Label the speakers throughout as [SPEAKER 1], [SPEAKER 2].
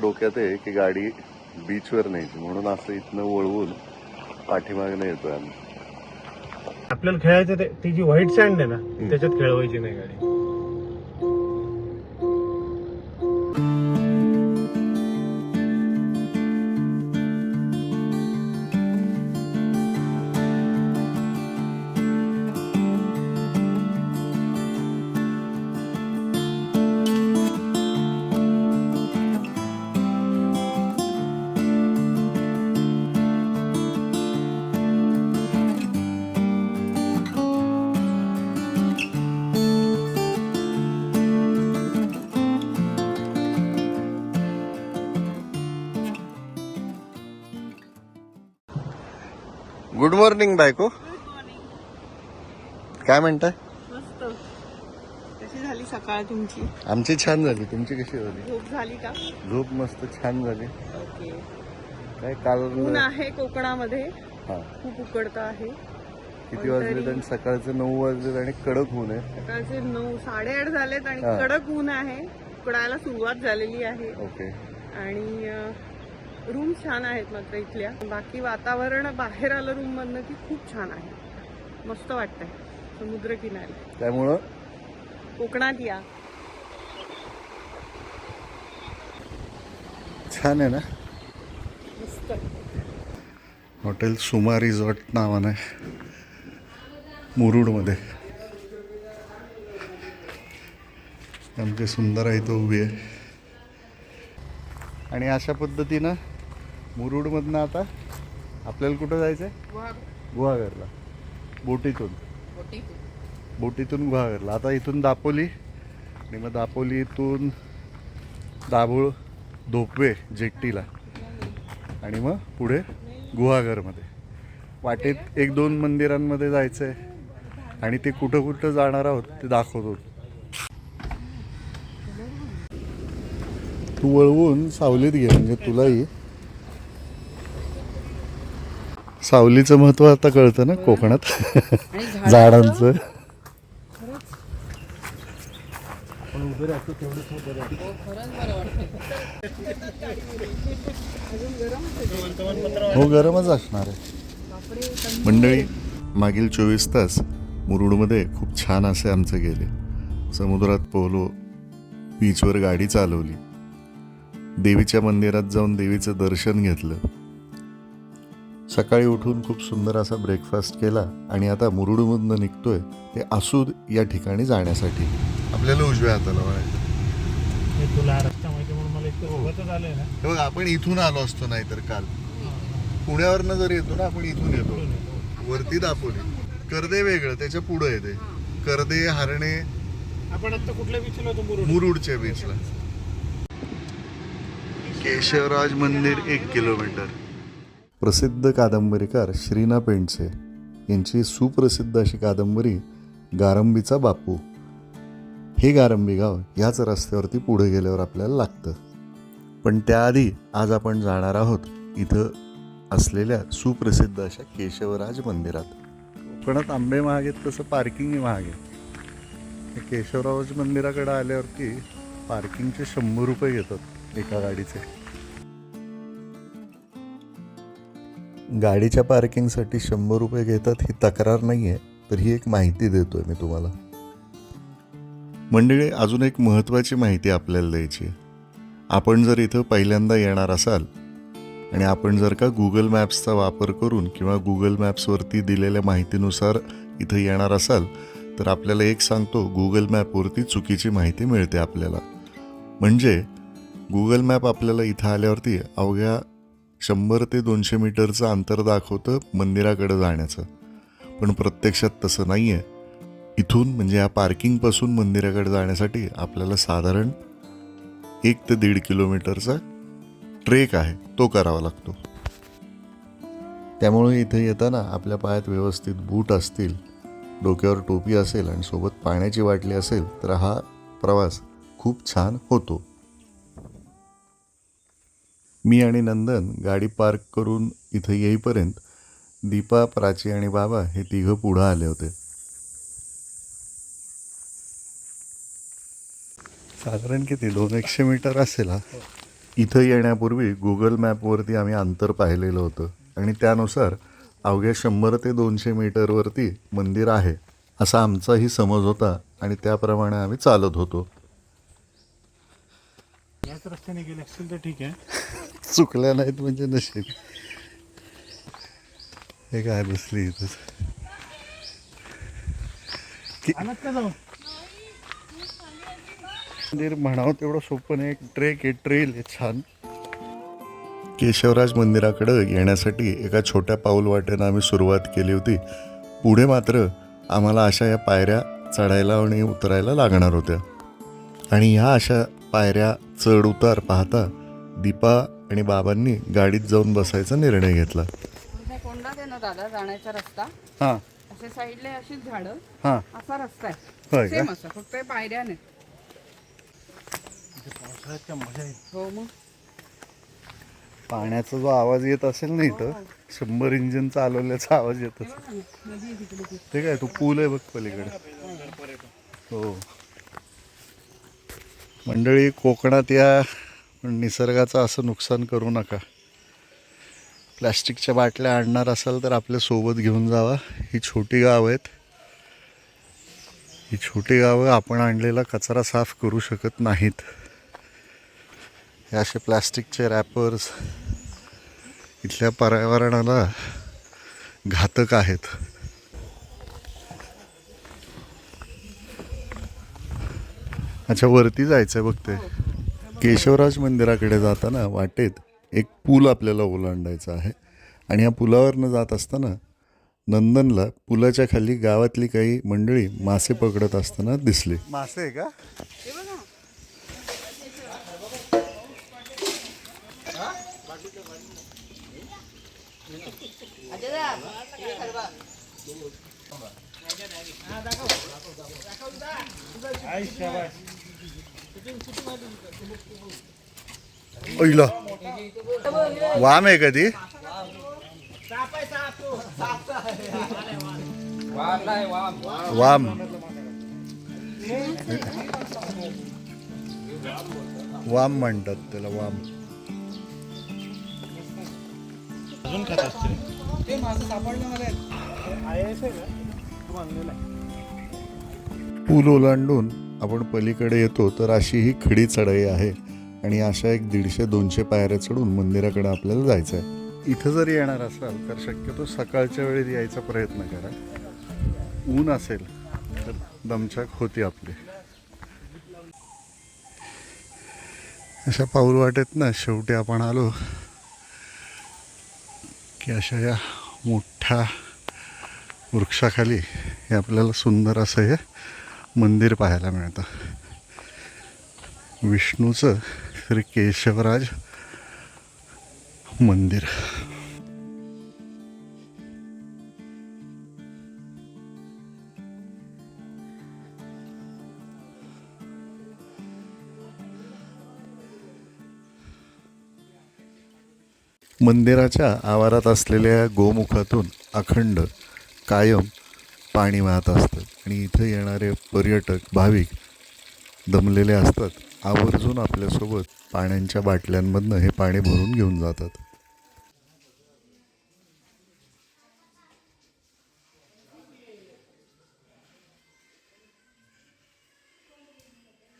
[SPEAKER 1] डोक्यात आहे की गाडी बीचवर न्यायची म्हणून असं इथनं वळवून पाठीमागनं येतोय आम्ही.
[SPEAKER 2] आपल्याला खेळायचं ते ती जी व्हाईट सँड आहे ना त्याच्यात खेळवायची नाही गाडी.
[SPEAKER 1] गुड मॉर्निंग बायको. काय म्हणताय?
[SPEAKER 3] मस्त. कशी झाली सकाळ तुमची?
[SPEAKER 1] आमची छान झाली. तुमची कशी झाली?
[SPEAKER 3] झोप झाली का?
[SPEAKER 1] झोप मस्त छान झाली.
[SPEAKER 3] ओके.
[SPEAKER 1] काय काल
[SPEAKER 3] ऊन आहे कोकणामध्ये.
[SPEAKER 1] हा.
[SPEAKER 3] खूप उकडतं आहे.
[SPEAKER 1] किती वाजले आणि सकाळचे नऊ वाजले आणि कडक ऊन आहे.
[SPEAKER 3] सकाळचे नऊ साडेआठ झालेत आणि. कडक ऊन आहे. उकडायला सुरुवात झालेली आहे.
[SPEAKER 1] ओके.
[SPEAKER 3] आणि रूम छान आहेत मात्र इथल्या. बाकी वातावरण बाहेर आलं रूम मधनं की खूप छान आहे. मस्त वाटतंय. समुद्र किनारी
[SPEAKER 1] त्यामुळं?
[SPEAKER 3] कोकणात या.
[SPEAKER 1] छान आहे ना?
[SPEAKER 3] मस्त.
[SPEAKER 1] हॉटेल सुमा रिसॉर्ट नावानं आहे. मुरुडमध्ये. आमची सुंदर इथं उभी आहे आणि अशा पद्धतीनं मुरुडमधनं आता आपल्याला कुठं जायचं आहे गुहागरला. बोटीतून. बोटीतून गुहागरला. आता इथून दापोली आणि मग दापोलीतून दाभोळ धोपवे जेट्टीला. आणि मग पुढे गुहागरमध्ये. वाटेत एक दोन मंदिरांमध्ये जायचं आहे आणि ते कुठं कुठं जाणार आहोत ते दाखवतो. तू वळवून सावलीत घे म्हणजे तुलाही. सावलीचं महत्त्व आता कळतं ना कोकणात. झाडांचं? हो गरमच असणार आहे. मंडळी मागील चोवीस तास मुरुडमध्ये खूप छान असे आमचे गेले. समुद्रात पोहलो बीचवर गाडी चालवली. देवीच्या मंदिरात जाऊन देवीचं दर्शन घेतलं. सकाळी उठून खूप सुंदर असा ब्रेकफास्ट केला आणि आता मुरुडमधनं निघतोय ते आसूद या ठिकाणी जाण्यासाठी. आपल्याला उजव्या हाताला वळायचं
[SPEAKER 2] हे तुला रस्ता माहिती म्हणून मला इतकं सोबतच आलंय ना.
[SPEAKER 1] बघ आपण इथून आलो असतो नाहीतर काल. पुण्यावरनं जर येतो ना आपण इथून येतो. वरती दापोली. कर्दे वेगळं त्याच्या पुढं येते कर्दे हरणे
[SPEAKER 2] आपण आता कुठल्या बीचला होतो मुरुड?
[SPEAKER 1] मुरुडच्या बीचला केशवराज मंदिर एक किलोमीटर. प्रसिद्ध कादंबरीकार श्रीना पेंडसे यांची सुप्रसिद्ध अशी कादंबरी गारंबीचा बापू. हे गारंबी गाव ह्याच रस्त्यावरती पुढे गेल्यावर आपल्याला लागतं. पण त्याआधी आज आपण जाणार आहोत इथं असलेल्या सुप्रसिद्ध अशा केशवराज मंदिरात. कोकणात आंबे महाग आहेत तसं पार्किंगही महाग आहे. केशवराज मंदिराकडे आल्यावरती पार्किंगचे शंभर रुपये घेतात एका गाडीचे. गाडीच्या पार्किंगसाठी शंभर रुपये घेतात ही तक्रार नाही आहे तर ही एक माहिती देतोय मी तुम्हाला. मंडळी अजून एक महत्त्वाची माहिती आपल्याला द्यायची आहे. आपण जर इथं पहिल्यांदा येणार असाल आणि आपण जर का गुगल मॅप्सचा वापर करून किंवा गुगल मॅप्सवरती दिलेल्या माहितीनुसार इथं येणार असाल तर आपल्याला एक सांगतो गुगल मॅपवरती चुकीची माहिती मिळते आपल्याला. म्हणजे गुगल मॅप आपल्याला इथं आल्यावरती अवघ्या शंभर ते दोनशे मीटरचं अंतर दाखवतं मंदिराकडे जाण्याचं. पण प्रत्यक्षात तसं नाही आहे इथून म्हणजे या पार्किंगपासून मंदिराकडे जाण्यासाठी आपल्याला साधारण एक ते दीड किलोमीटरचा ट्रेक आहे तो करावा लागतो. त्यामुळे इथे येताना आपल्या पायात व्यवस्थित बूट असतील डोक्यावर टोपी असेल आणि सोबत पाण्याची बाटली असेल तर हा प्रवास खूप छान होतो. मी आणि नंदन गाडी पार्क करून इथं येईपर्यंत दीपा प्राची आणि बाबा हे तिघं पुढं आले होते. साधारण किती? दोन एकशे मीटर असेल हा? इथं येण्यापूर्वी गुगल मॅपवरती आम्ही अंतर पाहिलेलं होतं. आणि त्यानुसार अवघ्या शंभर ते दोनशे मीटरवरती मंदिर आहे असा आमचाही समज होता आणि त्याप्रमाणे आम्ही चालत होतो.
[SPEAKER 2] याच रस्त्याने गेले असतील तर ठीक आहे.
[SPEAKER 1] चुकल्या नाहीत म्हणजे नशीब. हे काय बसली
[SPEAKER 2] जाऊ
[SPEAKER 1] मंदिर म्हणावं तेवढं सोपं नाही. एक ट्रेक आहे ट्रेल आहे छान. केशवराज मंदिराकडं येण्यासाठी एका छोट्या पाऊल वाटेनं आम्ही सुरुवात केली होती. पुढे मात्र आम्हाला अशा या पायऱ्या चढायला आणि उतरायला लागणार होत्या. आणि ह्या अशा पायऱ्या चढ उतार पाहता दीपा आणि बाबांनी गाडीत जाऊन बसायचा निर्णय घेतला.
[SPEAKER 4] इथे कोंडाच आहे ना दादा जाण्याचा रस्ता?
[SPEAKER 1] हां.
[SPEAKER 4] असे साईडला अशीच झाडं.
[SPEAKER 1] हां.
[SPEAKER 4] असा रस्ता
[SPEAKER 1] होय
[SPEAKER 4] आहे
[SPEAKER 1] का?
[SPEAKER 4] सेम असं फक्त हे पायऱ्या नाही
[SPEAKER 2] पावसाळ्यात काय मजा येईल.
[SPEAKER 4] हो मग.
[SPEAKER 1] पाण्याचा जो आवाज येत असेल ना इथं शंभर इंजिन चालवल्याचा आवाज येत असेल.
[SPEAKER 4] नदी आहे तिकडे. ती.
[SPEAKER 1] ते काय तो पूल आहे बघ पलीकडे. हो. मंडळी कोकणात या निसर्गाचं असं नुकसान करू नका. प्लॅस्टिकच्या बाटल्या आणणार असाल तर आपल्यासोबत घेऊन जावा. ही छोटी गावं आहेत. ही छोटी गावं आपण आणलेला कचरा साफ करू शकत नाहीत. हे असे प्लॅस्टिकचे रॅपर्स इथल्या पर्यावरणाला घातक आहेत. अच्छा वरती जायचंय बघते. केशवराज मंदिराकडे जाताना वाटेत एक पूल आपल्याला ओलांडायचा आहे. आणि या पुलावरनं जात असताना नंदनला पुलाच्या खाली गावातली काही मंडळी मासे पकडत असताना दिसली. मासे आहे का?
[SPEAKER 4] हे
[SPEAKER 1] वाम आहे कधी? वाम. वाम म्हणतात त्याला वाम.
[SPEAKER 2] अजून खात असतील.
[SPEAKER 4] ते माझं सापडलं मला.
[SPEAKER 2] आहे.
[SPEAKER 1] पूल ओलांडून आपण पलीकडे येतो तर अशी ही खडी चढाई आहे आणि अशा एक दीडशे दोनशे पायऱ्या चढून मंदिराकडे आपल्याला जायचं आहे इथं जर येणार असाल तर शक्यतो सकाळच्या वेळेत यायचा प्रयत्न करा. ऊन असेल तर दमछाक होती आपली. अशा पाऊल वाटेत ना शेवटी आपण आलो की अशा या मोठ्या वृक्षाखाली हे आपल्याला सुंदर असं हे मंदिर पाहायला मिळतं. विष्णूचं श्री केशवराज मंदिर. मंदिराच्या आवारात असलेल्या गोमुखातून अखंड कायम पाणी वाहत असतं. आणि इथं येणारे पर्यटक भाविक दमलेले असतात. आवर्जून आपल्यासोबत पाण्याच्या बाटल्यांमधनं हे पाणी भरून घेऊन जातात.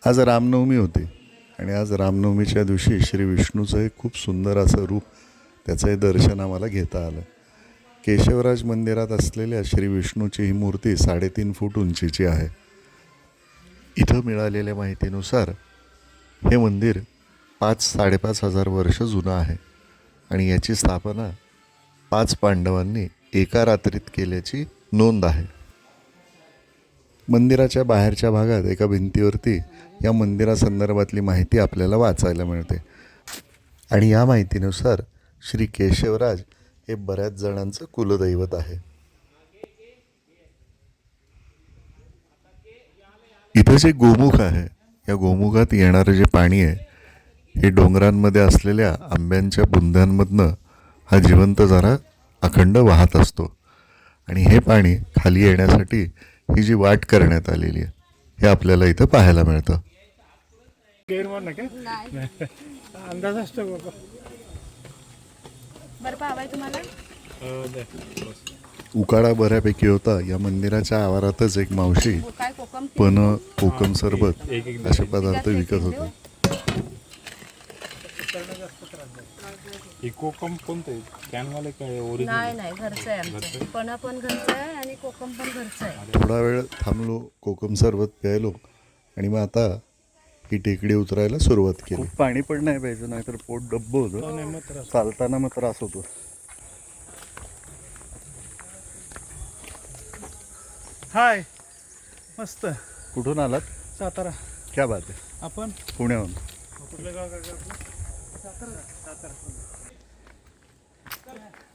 [SPEAKER 1] आज रामनवमी होती. आणि आज रामनवमीच्या दिवशी श्री विष्णूचं एक खूप सुंदर असं रूप त्याचं हे दर्शन आम्हाला घेता आलं. केशवराज मंदिरात असलेल्या श्री विष्णूची ही मूर्ती साडेतीन फूट उंचीची आहे. इथं मिळालेल्या माहितीनुसार हे मंदिर पाच साडेपाच हजार वर्ष जुनं आहे आणि याची स्थापना पाच पांडवांनी एका रात्रीत केल्याची नोंद आहे. मंदिराच्या बाहेरच्या भागात एका भिंतीवरती या मंदिरासंदर्भातली माहिती आपल्याला वाचायला मिळते. आणि या माहितीनुसार श्री केशवराज हे बऱ्याच जणांचं कुलदैवत आहे. इथं जे गोमुख आहे या गोमुखात येणारं जे पाणी आहे हे डोंगरांमध्ये असलेल्या आंब्यांच्या बुंद्यांमधनं हा जिवंत झरा अखंड वाहत असतो. आणि हे पाणी खाली येण्यासाठी ही जी वाट करण्यात आलेली आहे हे आपल्याला इथं पाहायला मिळतं.
[SPEAKER 2] अंदाज असतो बाबा.
[SPEAKER 5] बर्फ हवाय तुम्हाला?
[SPEAKER 2] हो.
[SPEAKER 1] उकाडा बऱ्यापैकी होता. या मंदिराच्या आवारातच एक मावशी
[SPEAKER 5] कोकम
[SPEAKER 1] पण कोकम सरबत
[SPEAKER 2] एक एक
[SPEAKER 1] असे पदार्थ विकत होते.
[SPEAKER 2] इको कम कोणतं? कॅनवाले काय
[SPEAKER 5] नाही
[SPEAKER 2] ओरिजिनल
[SPEAKER 5] नाही घरचं आहे आमचं. पण पण घरचं आहे आणि कोकम पण घरचं आहे.
[SPEAKER 1] थोडा वेळ थांबलो कोकम सरबत प्यायलो. आणि मग आता ही टेकडी उतरायला सुरुवात केली. पाणी पण नाही पाहिजे नाहीतर पोट डब्ब होतं. चालताना मग त्रास होतो.
[SPEAKER 2] हाय. मस्त.
[SPEAKER 1] कुठून आलात?
[SPEAKER 2] सातारा.
[SPEAKER 1] क्या बात आहे
[SPEAKER 2] आपण?
[SPEAKER 1] पुण्याहून.
[SPEAKER 2] कुठलं गाव काय आपलं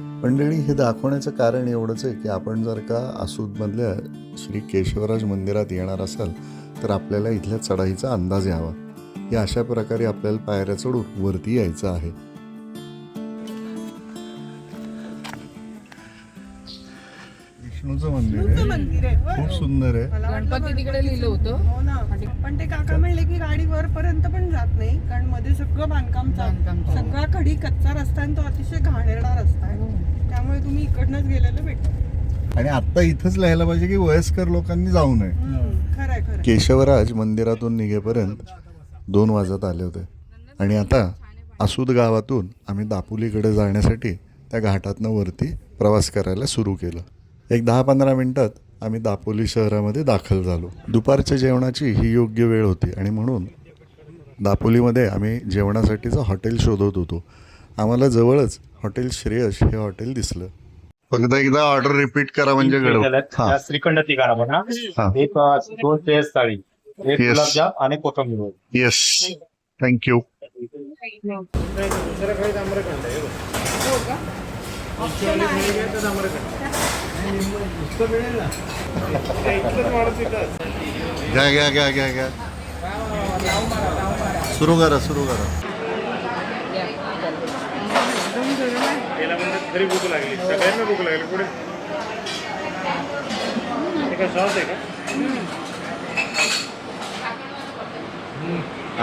[SPEAKER 1] मंडळी हे दाखवण्याचं कारण एवढंच आहे की आपण जर का आसूदमधल्या श्री केशवराज मंदिरात येणार असाल तर आपल्याला इथल्या चढाईचा अंदाज यावा. या अशा प्रकारे आपल्याला पायऱ्या चढून वरती यायचं आहे. विष्णूचं मंदिर आहे.
[SPEAKER 3] मंदिर आहे. होय.
[SPEAKER 1] खूप सुंदर आहे.
[SPEAKER 3] मला वाटलं
[SPEAKER 4] गणपती तिकडे लिहिलं होतं.
[SPEAKER 3] हो ना. पण ते काका म्हणले की गाडी वरपर्यंत पण जात नाही कारण मध्ये सगळं बांधकाम
[SPEAKER 4] बांधकाम
[SPEAKER 3] चालू.
[SPEAKER 4] चालू.
[SPEAKER 3] सगळा खडी कच्चा रस्ता आहे आणि तो अतिशय घाणेरडा रस्ता आहे. त्यामुळे तुम्ही इकडनंच गेलेलं बेटर
[SPEAKER 1] आणि आता इथंच लिहायला पाहिजे की वयस्कर लोकांनी जाऊ नये.
[SPEAKER 3] खरंय खरंय.
[SPEAKER 1] केशवराज मंदिरातून निघेपर्यंत दोन वाजत आले होते. आणि आता आसूद गावातून आम्ही दापोलीकडे जाण्यासाठी त्या घाटातनं वरती प्रवास करायला सुरू केलं. एक दहा पंधरा मिनटात आम्ही दापोली शहरामध्ये दाखल झालो. दुपारच्या जेवणाची ही योग्य वेळ होती आणि म्हणून दापोलीमध्ये आम्ही जेवणासाठीचं हॉटेल शोधत होतो. आम्हाला जवळच हॉटेल श्रेयश हे हॉटेल दिसलं. फक्त एकदा ऑर्डर रिपीट करा म्हणजे हां.
[SPEAKER 6] श्रीखंड
[SPEAKER 1] हा.
[SPEAKER 6] एक अ, दोन पेस थाळी एक
[SPEAKER 1] Yes.
[SPEAKER 6] गुलाबजाम आणि कोथंबीर
[SPEAKER 1] येस थँक्यू
[SPEAKER 2] आहे.
[SPEAKER 1] घ्या घ्या घ्या घ्या घ्या. सुरू करा सुरू करा.
[SPEAKER 2] भूक लागली. सगळ्यांना भूक लागली. पुढे. सॉस आहे का?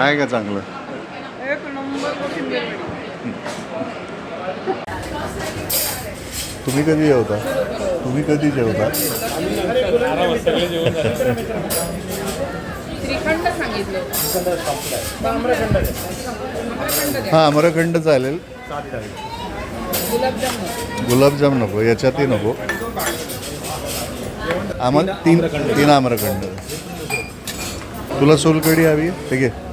[SPEAKER 1] आहे का चांगलं. तुम्ही कधी जेवता तुम्ही कधी जेवता.
[SPEAKER 4] आम्रखंड
[SPEAKER 1] हां अमरखंड चालेल
[SPEAKER 4] गुलाबजाम नको.
[SPEAKER 1] याच्यातही नको आम्हाला तीन तीन आम्रखंड तुला सोलकडी हवी? ठीक आहे.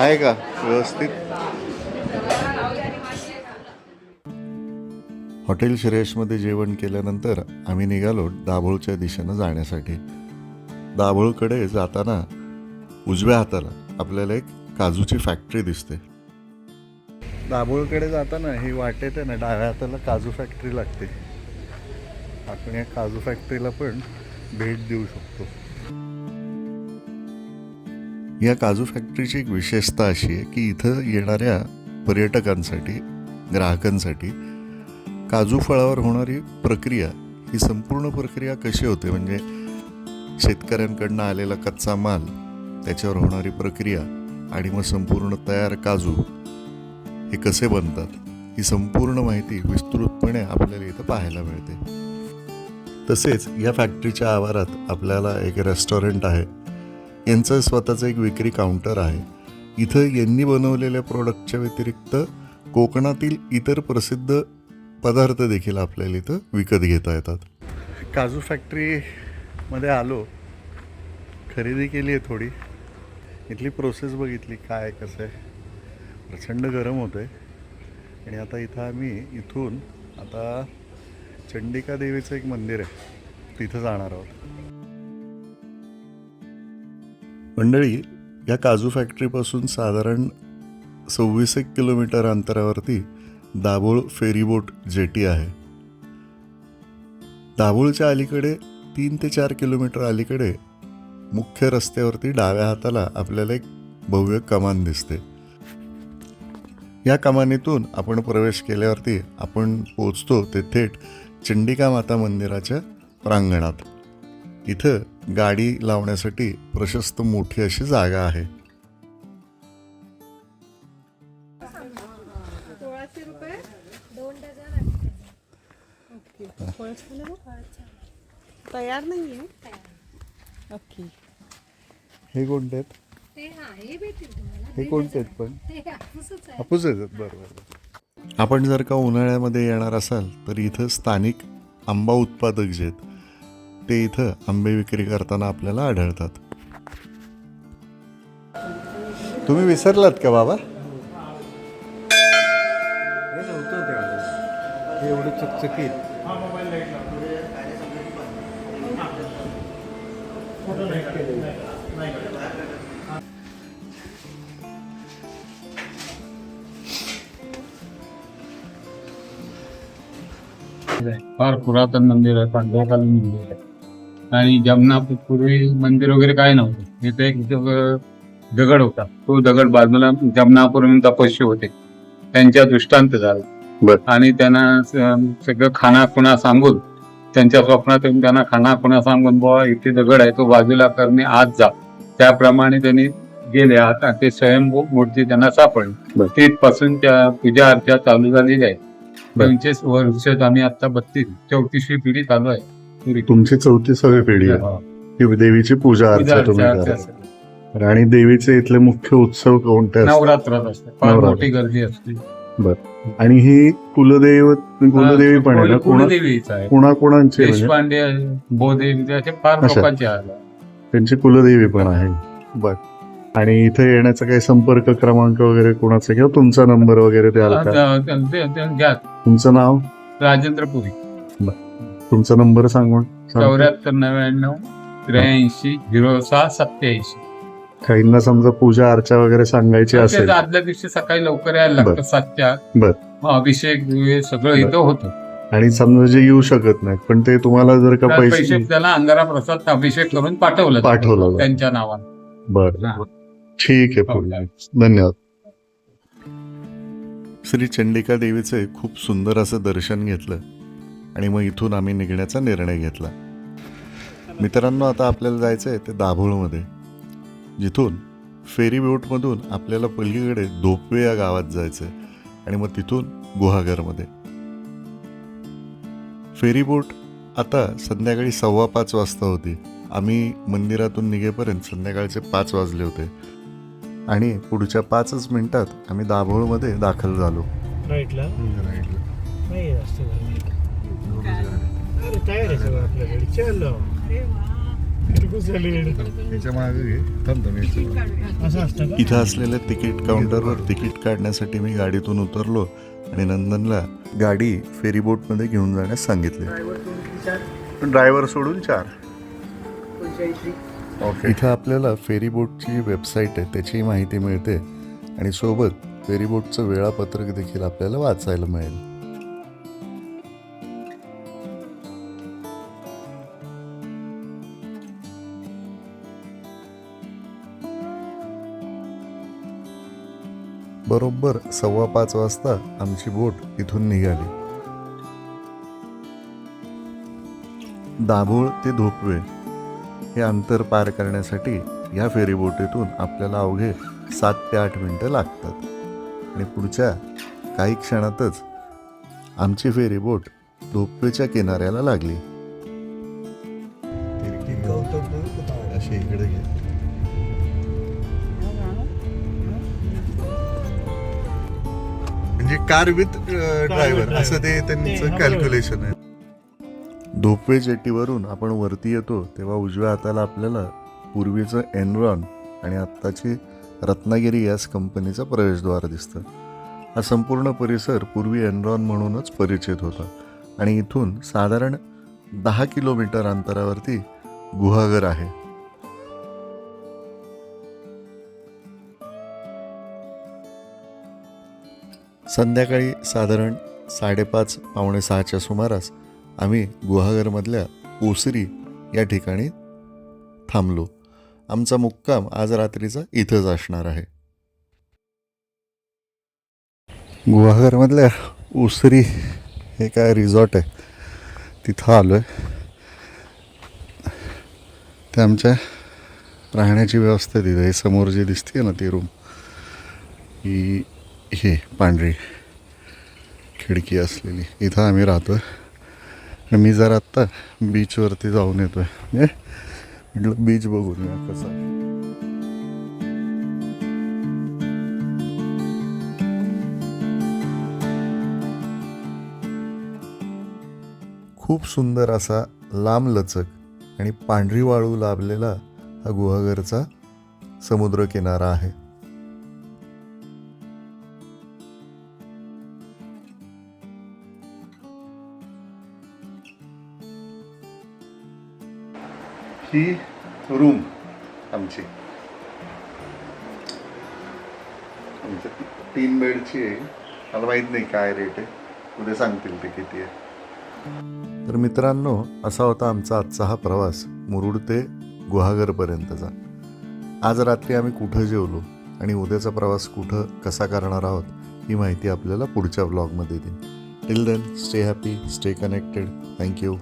[SPEAKER 1] आहे का व्यवस्थित हॉटेल श्रेयसमध्ये जेवण केल्यानंतर आम्ही निघालो दाभोळच्या दिशेनं जाण्यासाठी. दाभोळकडे जाताना उजव्या हाताला आपल्याला एक काजूची फॅक्टरी दिसते. दाभोळकडे जाताना ही वाटेत आहे ना डाव्या हाताला काजू फॅक्टरी लागते. आपण या काजू फॅक्टरीला पण भेट देऊ शकतो. या काजू फॅक्टरीची एक विशेषता अशी आहे की इथं येणाऱ्या पर्यटकांसाठी ग्राहकांसाठी काजू फळावर होणारी प्रक्रिया ही संपूर्ण प्रक्रिया कशी होते? म्हणजे शेतकऱ्यांकडनं आलेला कच्चा माल त्याच्यावर होणारी प्रक्रिया आणि मग संपूर्ण तयार काजू हे कसे बनतात? ही संपूर्ण माहिती विस्तृतपणे आपल्याला इथं पाहायला मिळते. तसेच या फॅक्टरीच्या आवारात आपल्याला एक रेस्टॉरंट आहे. यांचं स्वतःचं एक विक्री काउंटर आहे. इथं यांनी बनवलेल्या प्रोडक्टच्या व्यतिरिक्त कोकणातील इतर प्रसिद्ध पदार्थ देखील आपल्याला इथं विकत घेता येतात. काजू फॅक्टरीमध्ये आलो. खरेदी केली आहे थोडी. इथली प्रोसेस बघितली काय कसं आहे. प्रचंड गरम होतं आहे आणि आता इथं आम्ही इथून आता चंडिका देवीचं एक मंदिर आहे. तिथं जाणार आहोत. मंडळी या काजू फॅक्टरीपासून साधारण सव्वीस एक किलोमीटर अंतरावरती दाभोळ फेरीबोट जेटी आहे. दाभोळच्या अलीकडे तीन ते चार किलोमीटर अलीकडे मुख्य रस्त्यावरती डाव्या हाताला आपल्याला एक भव्य कमान दिसते. या कमानीतून आपण प्रवेश केल्यावरती आपण पोचतो ते थेट चंडिका माता मंदिराच्या प्रांगणात. इथं गाडी लावण्यासाठी प्रशस्त मोठी अशी जागा आहे.
[SPEAKER 3] तयार नाहीये. ओके.
[SPEAKER 1] हे कोणते आहेत?
[SPEAKER 5] हा हे
[SPEAKER 1] हे कोणते आहेत पण? हापूस आहेत बरोबर आपण जर का उन्हाळ्यामध्ये येणार असाल तर इथं स्थानिक आंबा उत्पादक जे आहेत ते इथं आंबे विक्री करताना आपल्याला आढळतात. तुम्ही विसरलात का बाबा?
[SPEAKER 2] एवढं चकचकीत.
[SPEAKER 7] फार पुरातन मंदिर आहे पांढऱ्याकालीन मंदिर आहे. आणि जमनापूर पूर्वी मंदिर वगैरे काय नव्हतं. इथे एक दग- दगड होता. तो दगड बाजूला जमनापूर म्हणून तपस्वी होते. त्यांच्या दृष्टांत. झाला. आणि त्यांना सगळं खाना खुणा सांगून त्यांच्या स्वप्नात त्यांना खाना खुणा सांगून बुवा इथे दगड आहे तो बाजूला करणे आज जा. त्याप्रमाणे त्यांनी गेले. आता ते स्वयंभू मूर्ती त्यांना. सापडली. तिथपासून त्या पूजा अर्चा चालू झालेली आहे.
[SPEAKER 1] बर.
[SPEAKER 7] वर्षात आम्ही आता बत्तीस चौतीसवी पिढी चालू आहे.
[SPEAKER 1] तुमची चौथी सगळी पिढी आहे
[SPEAKER 7] हा.
[SPEAKER 1] ही देवीची पूजा
[SPEAKER 7] पूजा
[SPEAKER 1] अर्चा तुम्ही
[SPEAKER 7] अर्चा.
[SPEAKER 1] आणि देवीचे इथले मुख्य उत्सव कोणते असतात
[SPEAKER 7] नवरात्रात असते फार
[SPEAKER 1] नवरात्र.
[SPEAKER 7] मोठी गर्दी असते
[SPEAKER 1] आणि ही कुलदैव कुलदेवी पण आहे ना कोणा
[SPEAKER 7] कुलदेवीच आहे
[SPEAKER 1] कोणाकोणांची म्हणजे
[SPEAKER 7] देशपांडे आहे, असे फार
[SPEAKER 1] अच्छा.
[SPEAKER 7] लोकांचे आहे
[SPEAKER 1] त्यांची कुलदेवी पण आहे बर आणि इथे येण्याचा काही संपर्क क्रमांक वगैरे कोणाचा किंवा तुमचा नंबर वगैरे द्याल का?
[SPEAKER 7] घ्या.
[SPEAKER 1] तुमचं नाव?
[SPEAKER 7] राजेंद्रपुरी
[SPEAKER 1] तुमचा नंबर सांगून.
[SPEAKER 7] चौऱ्याहत्तर नव्याण्णव त्र्याऐंशी झिरो सहा सत्याऐंशी
[SPEAKER 1] काहींना समजा पूजा अर्चा वगैरे सांगायची असेल.
[SPEAKER 7] आदल्या दिवशी सकाळी लवकर यायला. लागतं सातच्या.
[SPEAKER 1] बर.
[SPEAKER 7] अभिषेक सगळं इथं होतं.
[SPEAKER 1] आणि समजा जे येऊ शकत नाहीत पण ते तुम्हाला जर का पैसे
[SPEAKER 7] त्याला अंगारा प्रसाद अभिषेक करून पाठवलं.
[SPEAKER 1] पाठवलं.
[SPEAKER 7] त्यांच्या नावानं.
[SPEAKER 1] बर. ठीक आहे
[SPEAKER 7] हो,
[SPEAKER 1] धन्यवाद. श्री चंडिका देवीचे खूप सुंदर असं दर्शन घेतलं आणि मग इथून आम्ही निघण्याचा निर्णय घेतला. मित्रांनो आता आपल्याला जायचं आहे ते दाभोळमध्ये. जिथून फेरी बोटमधून आपल्याला पलीकडे धोपवे या गावात जायचं आहे आणि मग तिथून गुहागरमध्ये. फेरी बोट आता संध्याकाळी सव्वा पाच वाजता होती. आम्ही मंदिरातून निघेपर्यंत संध्याकाळचे पाच वाजले होते. आणि पुढच्या पाचच मिनिटात आम्ही दाभोळमध्ये दाखल झालो.
[SPEAKER 2] राईटला? नाही. अरे तयार आहे सगळं आपल्याकडे चलो.
[SPEAKER 1] इथं असलेल्या तिकीट काउंटरवर तिकीट काढण्यासाठी मी गाडीतून उतरलो आणि नंदनला गाडी फेरीबोटमध्ये घेऊन जाण्यास सांगितले. ड्रायव्हर सोडून चार. ओके इथं आपल्याला फेरीबोटची वेबसाईट आहे त्याची माहिती मिळते. आणि सोबत फेरीबोटचं वेळापत्रक देखील आपल्याला वाचायला मिळेल. बरोबर सव्वा पाच वाजता आमची बोट इथून निघाली. दाभोळ ते धोपवे. हे अंतर पार करण्यासाठी या फेरीबोटीतून आपल्याला अवघे सात ते आठ मिनटं लागतात. आणि पुढच्या काही क्षणातच आमची फेरीबोट धोपवेच्या किनाऱ्याला लागली. इकडे म्हणजे कार विथ ड्रायव्हर असं ते त्यांचं कॅल्क्युलेशन आहे. धोपे जेटीवरून आपण वरती येतो तेव्हा उजव्या हाताला आपल्याला पूर्वीचं एनरॉन आणि आत्ताची रत्नागिरी गॅस कंपनीचं प्रवेशद्वार दिसतं. हा संपूर्ण परिसर पूर्वी एनरॉन म्हणूनच परिचित होता. आणि इथून साधारण दहा किलोमीटर अंतरावरती गुहागर आहे. संध्याकाळी साधारण साडेपाच पावणे सहाच्या सुमारास आम्ही गुहागरमधल्या ओसरी या ठिकाणी थांबलो. आमचा मुक्काम आज रात्रीचा इथंच असणार आहे. गुहागरमधल्या ओसरी हे काय रिसॉर्ट आहे? तिथं आलो आहे ते आमच्या राहण्याची व्यवस्था तिथे. हे समोर जी दिसते ना ती रूम ही हे पांढरी खिडकी असलेली. इथं आम्ही राहतो आहे मी जर आत्ता बीचवरती जाऊन येतो आहे म्हटलं बीच बघून या कसा आहे. खूप सुंदर असा लांब लचक आणि पांढरी वाळू लाभलेला हा गुहागरचा समुद्र किनारा आहे. ही रूम आमची. आमच्या तीन बेडची आहे. मला माहीत नाही काय रेट आहे. उद्या सांगतील ते किती आहे. तर मित्रांनो असा होता आमचा आजचा हा प्रवास. मुरुड ते गुहागरपर्यंतचा आज रात्री आम्ही कुठं जेवलो आणि उद्याचा प्रवास कुठं कसा करणार आहोत ही माहिती आपल्याला पुढच्या ब्लॉगमध्ये देईन. Till then stay happy stay connected thank you